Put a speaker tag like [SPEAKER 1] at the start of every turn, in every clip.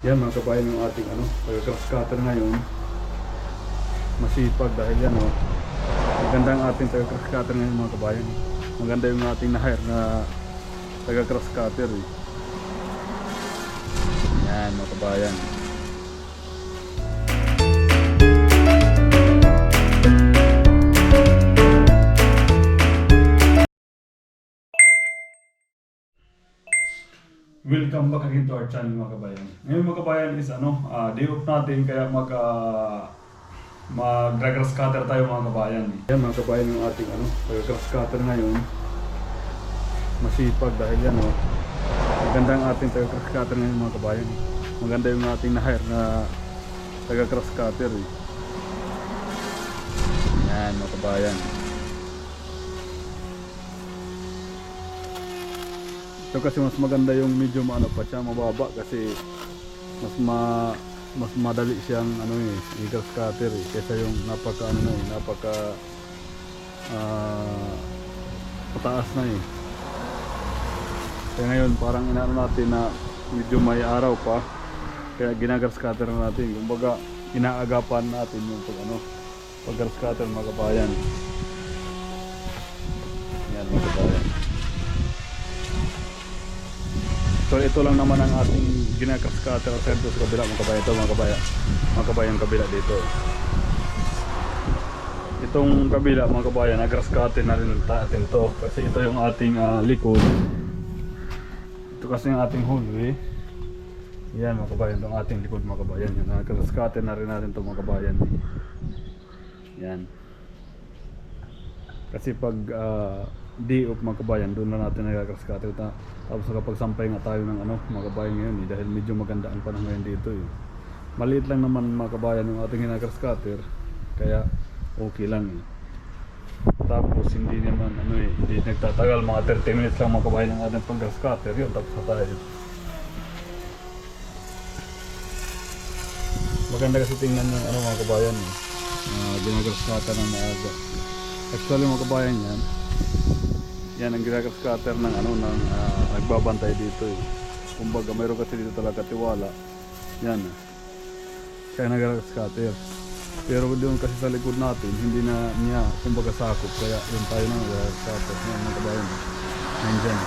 [SPEAKER 1] Yan mga kabayan yung ating ano, pagka-cross cutter ngayon. Masipag dahil yan oh. Maganda ang ating taga-cross cutter ngayon mga kabayan. Maganda yung ating na-hire na taga-cross cutter eh. Yan mga kabayan. Welcome back again to our channel mga kabayan. Ngayon mga kabayan is ano, uh, day off natin kaya mag uh, mag-grass cutter tayo mga kabayan. Yan mga kabayan yung ating ano, grass cutter ngayon. Masipag dahil yan oh. Maganda ang ating taga-grass cutter ngayon mga kabayan. Maganda yung ating na-hire na taga-grass cutter eh. Yan mga kabayan. Ito kasi mas maganda yung medyo ano pa siya, mababa kasi mas ma mas madali siyang ano eh, eagle scatter eh, kaysa yung napaka ano na eh, napaka ah pataas na eh. Kaya ngayon parang inaano natin na medyo may araw pa kaya ginagar scatter na natin. Kumbaga inaagapan natin yung pag ano pag scatter mga kabayan. Yan mga kabayan. So ito lang naman ang ating ginakaskater sa sa kabila mga kabayan. Ito mga kabayan mga kabayan kabila dito. Itong kabila mga kabayan nagraskatin na rin natin to. Kasi ito yung ating ah, likod. Ito kasi yung ating hallway. Yan mga kabayan itong ating likod mga kabayan. Yan nagraskatin na rin natin to mga kabayan. Yan. Kasi pag ah, day off mga kabayan, doon na natin cutter. Ta tapos kapag sampay nga tayo ng ano, mga kabayan ngayon eh, dahil medyo maganda ang panahon ngayon dito eh. Maliit lang naman mga kabayan yung ating ginagrass cutter, kaya okay lang eh. Tapos hindi naman ano eh, hindi nagtatagal mga 30 minutes lang mga kabayan ang ating pag-grass cutter, yun tapos na tayo. Maganda kasi tingnan yung ano mga kabayan eh. Uh, ginagrass cutter ng maaga. Actually mga kabayan yan, yan ang ginagas cutter ng ano ng ah, nagbabantay dito eh. Kumbaga mayroon kasi dito talaga tiwala. Yan. Kaya nagagas cutter. Pero doon kasi sa likod natin, hindi na niya kumbaga sakop. Kaya yun tayo na nagagas cutter. Yan mga kabayan. Nandyan.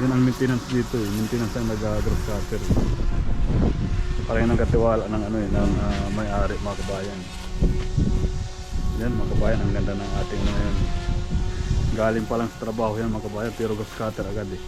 [SPEAKER 1] Yun ang maintenance dito eh. Maintenance ang nagagas cutter. Eh. Parang nagkatiwala ng ano eh, ng ah, may-ari mga kabayan. Yan mga kabayan, ang ganda ng ating ano ngayon. Galing pa lang sa trabaho yan mga kabayan, pero gas cutter agad eh.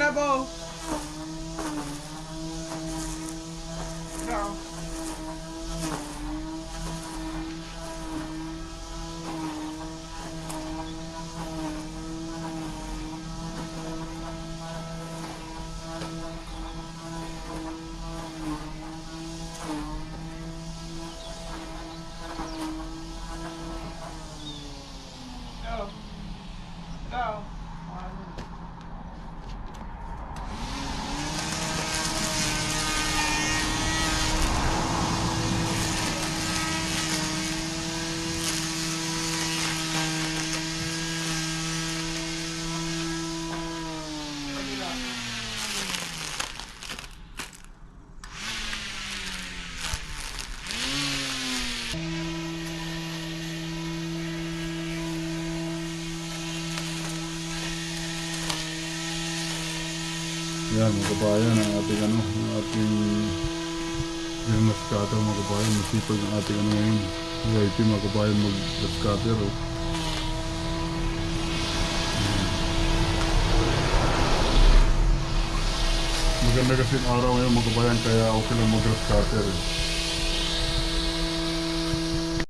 [SPEAKER 2] level.
[SPEAKER 1] Yan mga kabayan, ang ating ano, ang ating Green scatter mga kabayan, masipag ang ating ano ngayon. VIP mga kabayan mag-scatter. Oh. Maganda kasi araw ngayon mga kabayan, kaya okay lang mag-scatter. Eh.